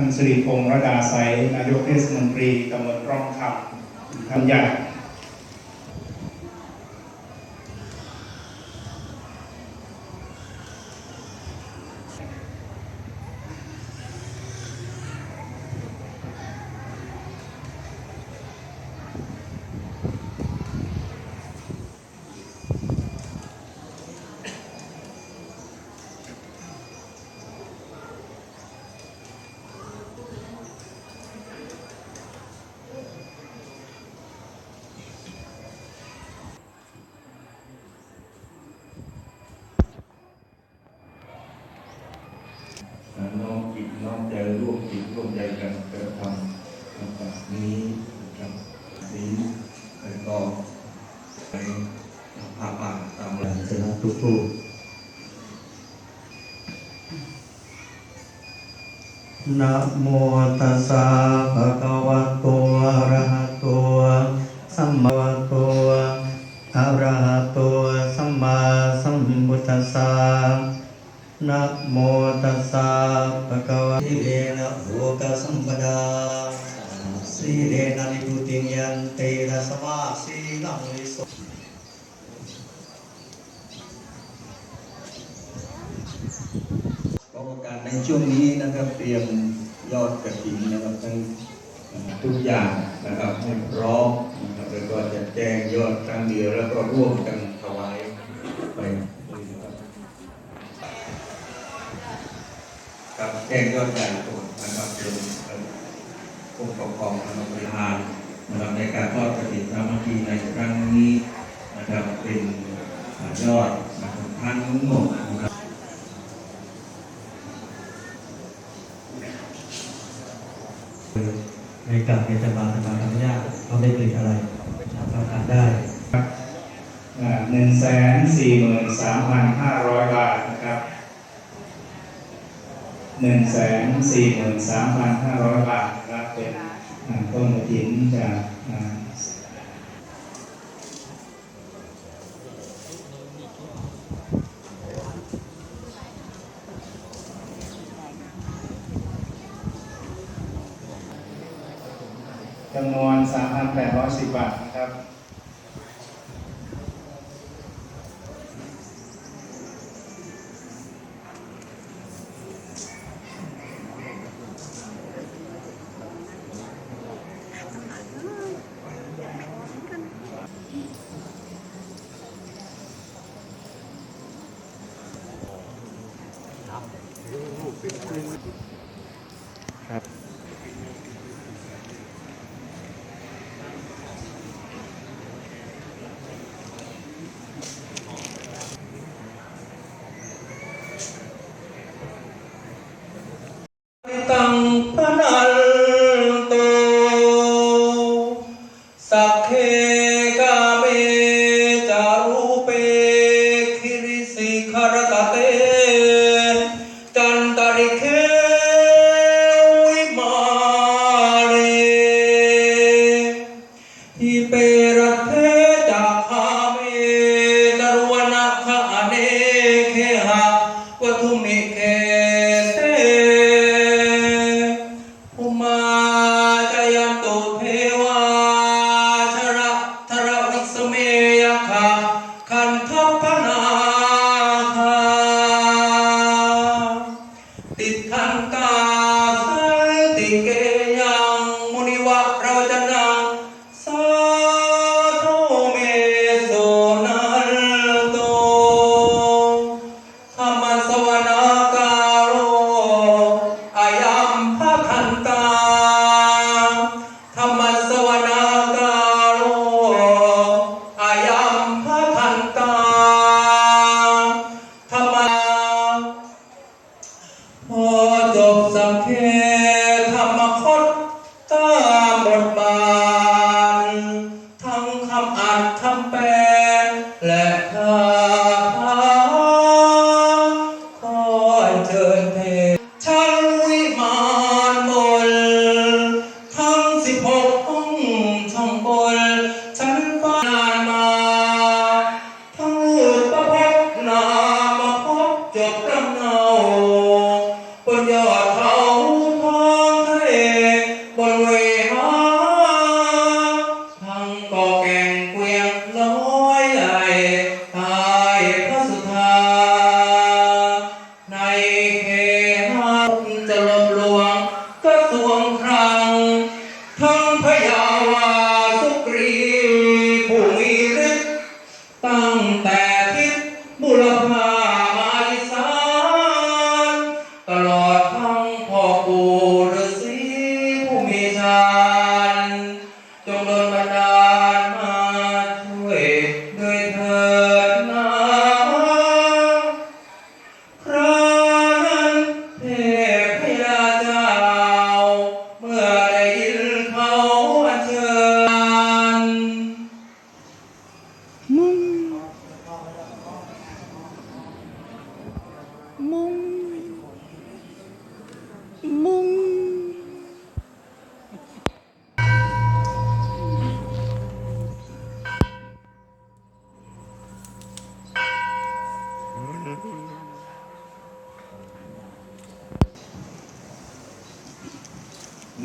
ท่านสิริพงษ์ระดาไสยนายกเทศมนตรีตำบลร่องคำท่านใหญ่ นะโมตัสสะภะคะวะโตอะระหะโตสัมมาโตอะระหะโตสัมมาสัมพุทธัสสะนะโมตัสสะภะคะวะทิเรนะโภคสัมปดาสีเรนะนิพุติยันเตนะสมาสีลังวิโส ขอโอ กาสในช่วงนี้นะครับเตรียมยอดกระถิ่นนะครับทั้งทุกอย่างนะครับให้พร้อมนะครับแล้วก็จะแจ้งยอดครั้งเดียวแล้วก็ร่วมกันถวายไปนะครับครับแจ้งยอดใหญ่ก่อนนะครับเป็นเอ่อผู้ปกครองนะครับบริหารนะครับในการทอดกระถิ่นสามัคคีในครั้งนี้นะครับเป็นยอดนะครับทั้งหมดนะครับ ในการเป็นจังหวะธรรมะธรรมญาเขาได้กลิตอะไรต้องการได้หนึ่งแสนสี่หมื่นสามพันห้าร้อยบาทนะครับหนึ่งแสนสี่หมื่นสามพันห้าร้อยบาทนะครับเป็นต้นกระถินจาก ตั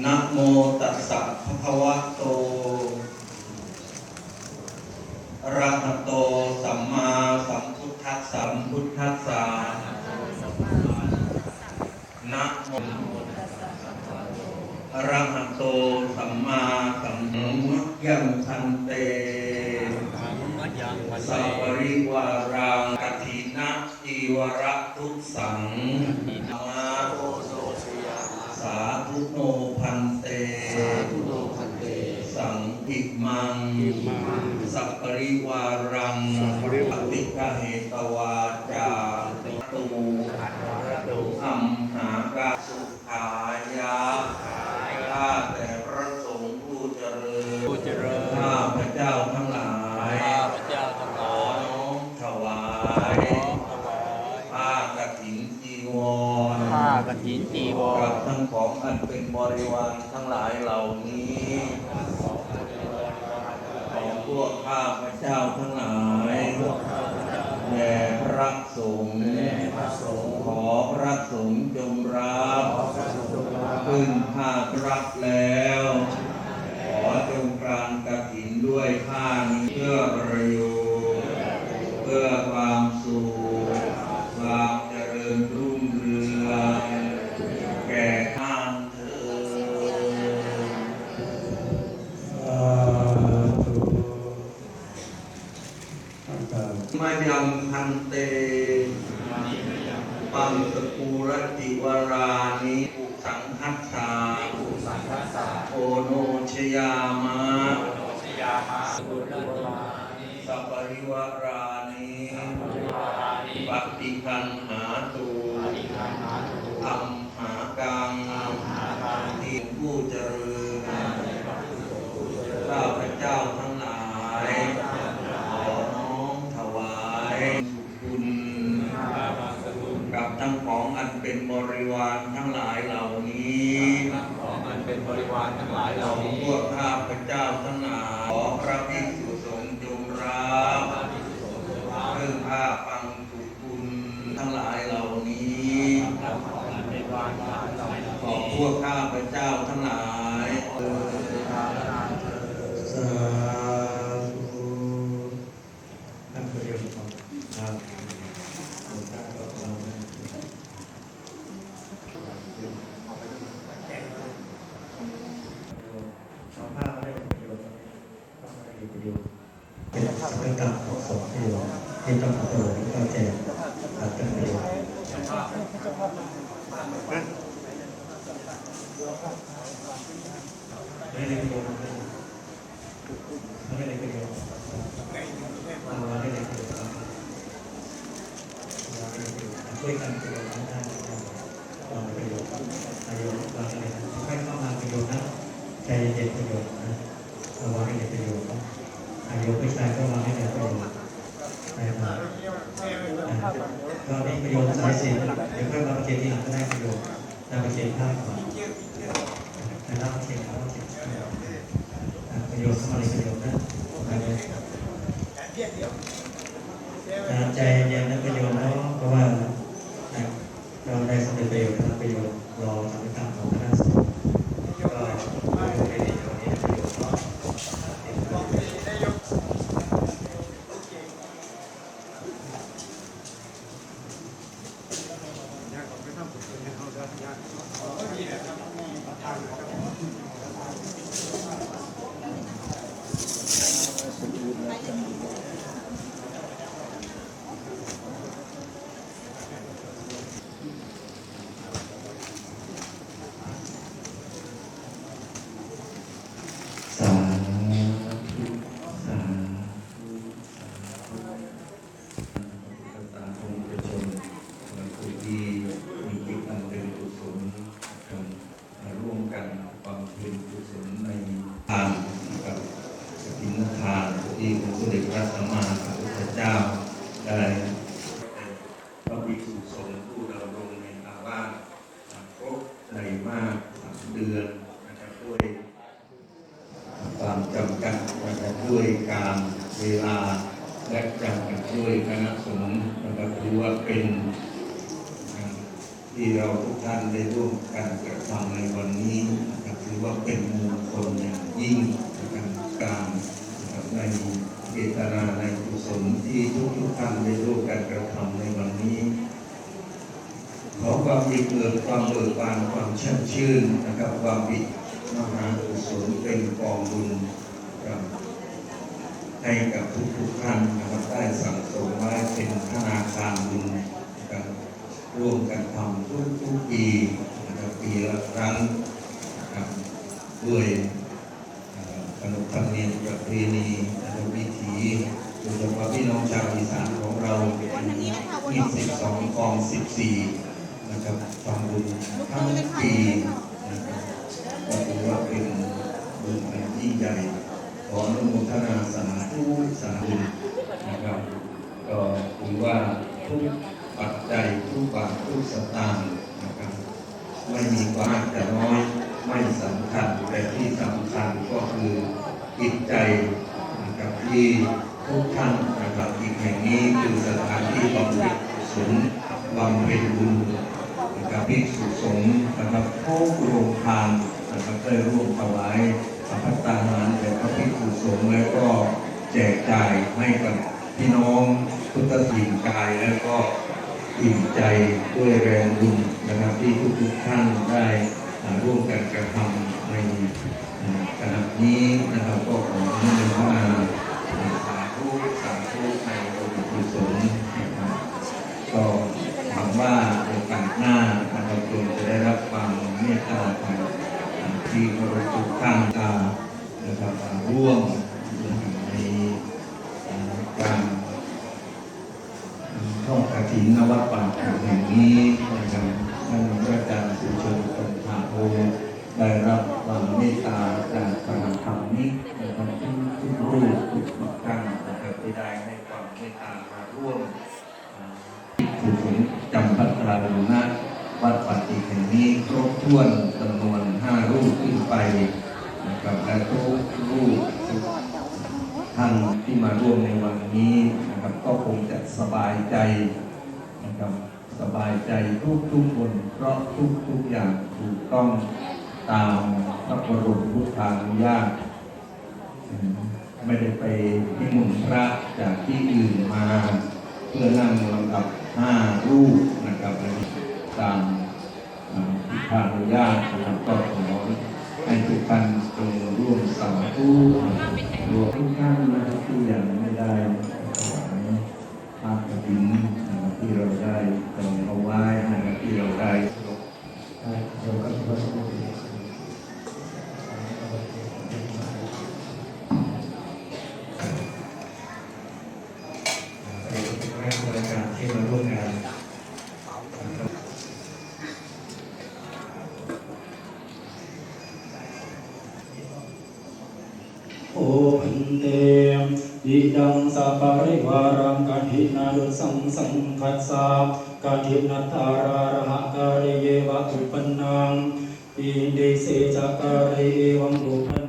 นะโมตัสสะภะคะวะโตอะระหะโต สัมมาสัมพุทธัสสะสัมพุทธัสสะนะโมอะระหะโต สัมมาสัมพุทธัสสะยังทันเต สัพปริวารังกัตถินะจีวระทุกสังมาโอโสชยาสาธุโนพันเต สังอิมัง สัพปริวารัง ปฏิกะเหตวาจาตูอัมหากาสุขายาข้าแต่พระสงฆ์ผู้เจริญผู้เจริญข้าพระเจ้าทั้งหลายข้าพเจ้าทั้งหลาอยน้อมถวายขอถวายผ้ากฐินจีวรผ้ากฐินจีวกัรบทั้งของอันเป็นบริวารทั้งหลายเหล่านี้ ของพวกข้าพระเจ้าทั้งหลาย ด่พระสงฆ์ขอพระสงฆ์จงรับขึ้นภาครับแล้ว ขอจงกรานกฐินด้วยผ้านี้เพื่อประโยชน์ นเตปังสกุรติวรานิปุสังคัสสาโอโนชยามะสัพปริวารานิปฏิคันหาตูอัมหากังที่ผู้เจริญข้าพระเจ้าทั้งหลาย ขอน้อมถวายคุณ กับทั้งของอันเป็นบริวารทั้งหลายเหล่านี้ ของมันเป็นบริวารทั้งหลายเห ข ล่า อง นี้ พวกข้าพระเจ้าทั้งหลายขอพระภิกษุสงฆ์จงรับเรื่องผ้าปังสุคุณทั้งหลายเหล่านี้ บริวารทั้งหลายเหล่านี้ ขอพวกข้าพระเจ้าทั้งหลายเออสาธุนั่นคือเรื่องของครับ เอาผ้าไม่ได้ประโยชน์ผ้าไม่ได้ประโยชน์เป็นสังกัดของสงฆ์ที่เรา ที่ต้องเอตัวนี้เข้าใจดเป็นประโยชน์ไม่ได้ประโยชน์ไม่ได้ประโยชน์เอาไม่ได้ประโยชน์ช่วยกันประโยชน์ได้เราประโยชน์ประโยชน์เราอะไรนะให้เข้ามาประโยชน์นะ ใจเย็นประโยชน์นะระวังให้เด็กประโยชน์นะอายุผู้ชายก็วางให้เด็กประโยชน์นะครับก็ มีประโยชน์สายสินเดี๋ยวค่อยมาเระเคนที่หลังก็ได้ประโยชน์ได้ประเคนภาพก่อนนะครับประเคนภาพประเคระโยชน์เข้ามาในประโยชน์นะใจเย็นนะประโยชน์เนาะเพราะว่าเราได้สำเร็จประโยชน์นะประโยชน์รอทำกรรมของพระสงฆ์ ก็ดูในนี้ตรงนี้ประโยชน์เนาะ ได้พระภิกษุสงฆ์ผู้ดำรงในอาวาสครบในมากสามเดือนนะครับด้วย ความจำกัดนะครับ ด้วยการเวลาและจำกัดด้วยคณะสงฆ์นะครับถือว่าเป็นที่เราทุกท่านได้ร่วมกันกระทำในวันนี้นะครับถือว่าเป็นมงคลอย่างยิ่งนะครับการในเจตนาในกุศลที่ทุกทุกท่านได้ร่วมกันกระทำในวันนี้ขอความดีเกิดความเบิกบานความแช่มชื่นนะครับความบิดมหากุศลเป็นกองบุญครับ ให้กับทุกทุกท่านนะครับได้สั่งสมไว้เป็นธนาคารบุญนะครับร่วมกันทำทุกทุกปีนะครับปีละครั้งนะครับด้วยขนบธรรมเนียมประเพณีนะครับวิถีโดยเฉพาะพี่น้องชาวอีสานของเราที่12กอง 14 นะครับทำบุญทั้งปีนะครับก็ถือว่าเป็นบุญอันยิ่งใหญ่ ออนุโมทนาสาธุสาธุนะครับ ก็ถือว่าทุกปัจจัยทุกบาททุกสตางค์นะครับ ไม่มีความมากแต่น้อยไม่สำคัญแต่ที่สำคัญก็คือจิตใจนะครับที่ทุกท่านนะครับอีกแห่งนี้คือสถานที่บำเพ็ญกุศลบำเพ็ญบุญนะครับภิกษุสงฆ์นะครับผู้โรงทานนะครับได้ร่วมถวาย สัพตาหารแด่พระภิกษุสงฆ์แล้วก็แจกจ่ายให้กับพี่น้องพุทธศีลกายแล้วก็อิ่มใจด้วยแรงบุญนะครับ ที่ทุกๆท่านได้ร่วมกันกระทำในขณะนี้นะครับก็ขออนุโมทนาสาธุสาธุในบุญกุศลนะครับก็หวังว่าโอกาสหน้านะครับโยมจะได้รับความเมตตาจากอ่า ที่เคารพทุกท่านตานะครับร่วมในการท่องกระถินนวัดป่าแห่งนี้ ใจทุกทุกคนเพราะทุกทุกอย่างถูกต้องตามพระบรมพุทธานุญาตไม่ได้ไปที่มุนพระจากที่อื่นมา เพื่อนั่งลำดับห้ารูปนะครับตามพุทธานุญาตนะครับก็ขอให้ทุกท่านจงร่วมสาธุรวมทุกท่านนะครับที่ยังไม่ได้ ดิดังสัพปริวารังกัทินาดุสังสังคัสสะกัทินัตตาราระหะการิเยวะอุปนังอินเดเสจักการิเอวังอุปั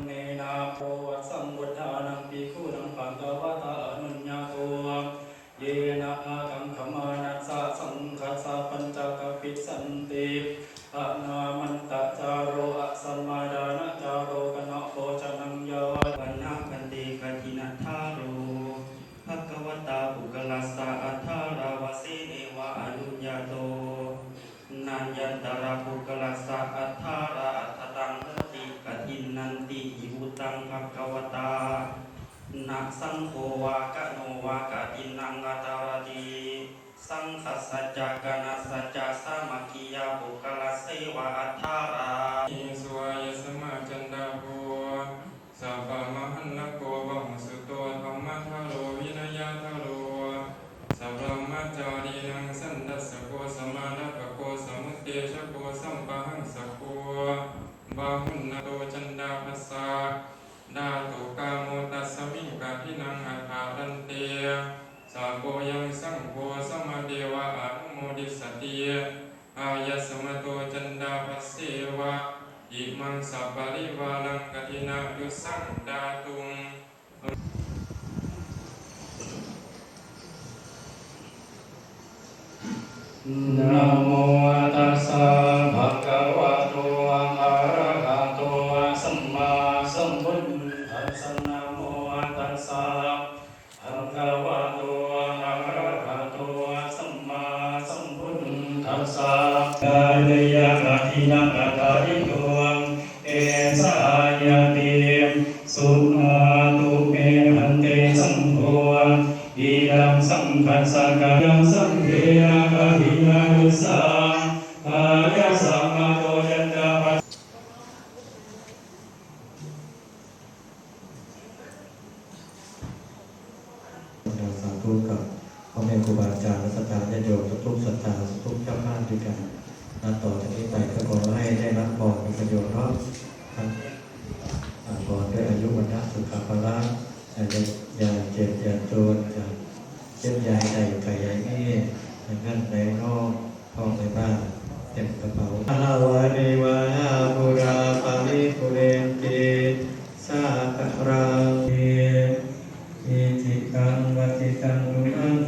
ติอิวุตังภะคะวตานะสังโฆวากะโนวากะตินังกัตารติสังคัสสะจักนัสสัจะสามัคคียาบุคลาเสวะอัตถา เสวะอิมังสับปริวาลังกตินาดุสังดาตุงนะโมตัสสะ Sansa.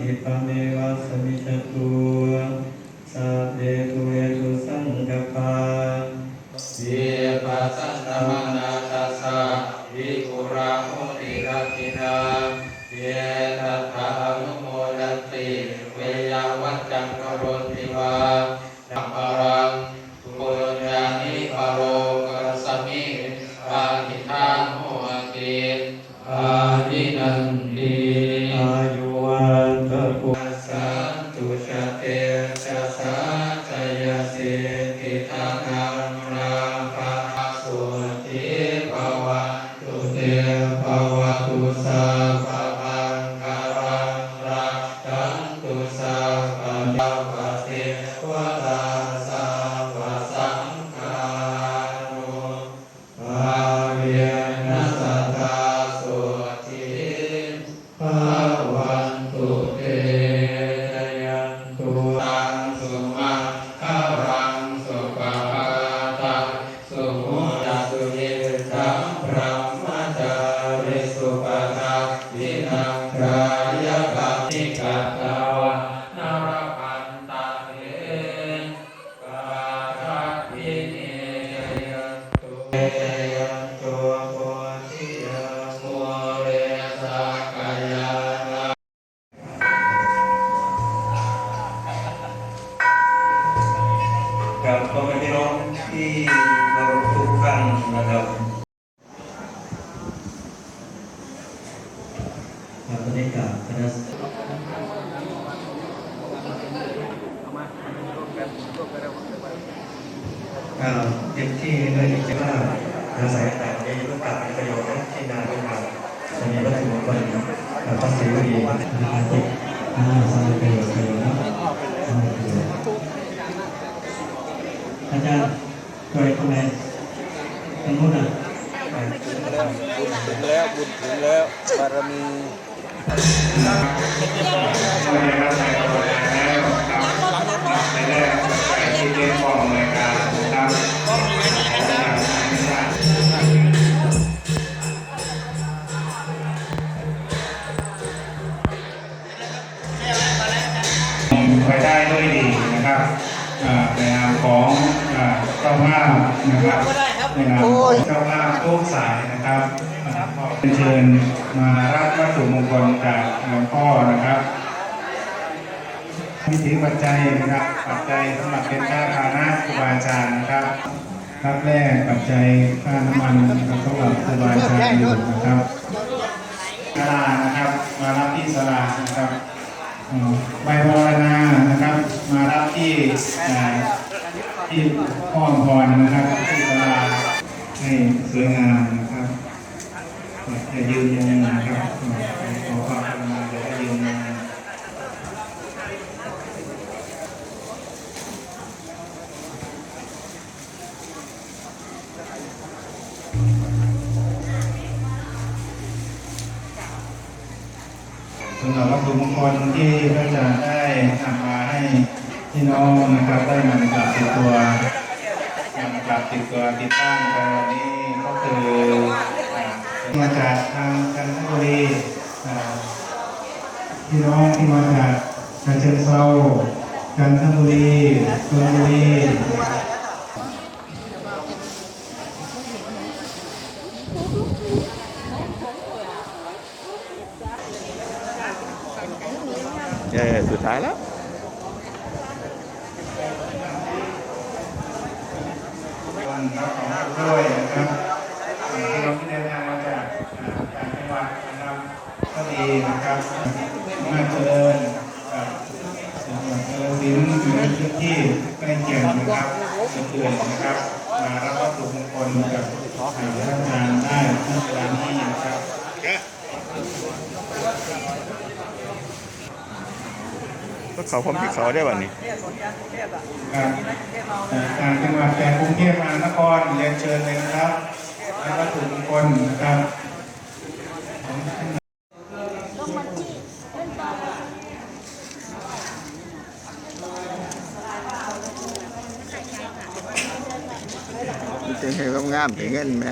ඉපමේවා සමිතතු සාදේතු เคยทำไงทำนู่นนะบุญแล้วบุญถึงแล้วบารมีไปแล้วไปแล้วไปแล้วไปแล้ว จ้าภาพนะครับในนามเจ้าภาพทุกสายนะครับเชิญมารับวัตถุมงคลจากหลวงพ่อนะครับมีถือปัจจัยนะครับ ปัจจัยสำหรับเป็นค่าพานะครูบาอาจารย์นะครับครับแรกปัจจัยค่าน้ำมันสำหรับครูบาอาจารย์นะครับสลานะครับ มารับที่สลานะครับใบภาวนานะครับ มารับที่ ที่อ้อมพรนะครับที่ตลาให้สวยงามนะครับจะยืนยังนะครับขอความกรุณาจะยืนยังสำหรับรัตถุมงคลที่พระอาจารย์ได้นำมาให้ พี่น้องนะครับได้นำกลับติดตัวนำกลับติดตัวติดตั้งไปวันนี้ก็คือมาจากทางจันทบุรีพี่น้องที่มาจากชาเชิงเทราจันทบุรีชลบุรี เออสุดท้ายแล้ว วันรับของเราด้วยนะครับที่เราที่เดินทางมาจากอ่าต่างจังหวัดนะครับ ก็ดีนะครับมาเจริญกับจังหวัดกาฬสินธุ์หรือพื้นที่ใกล้เคียงนะครับอื่นๆนะครับ มารับวัตถุมงคลกับทางระอาจารย์ได้ในเวลานี้นะครับก็เขาพร้อมที่เขาได้วันนี้ครับอ่าต่างจังหวัดแต่กรุงเทพมหานครเรียนเชิญเลยนะครับรับวัตถุมงคลนะครับ จริงๆงามๆถึงเงินไหม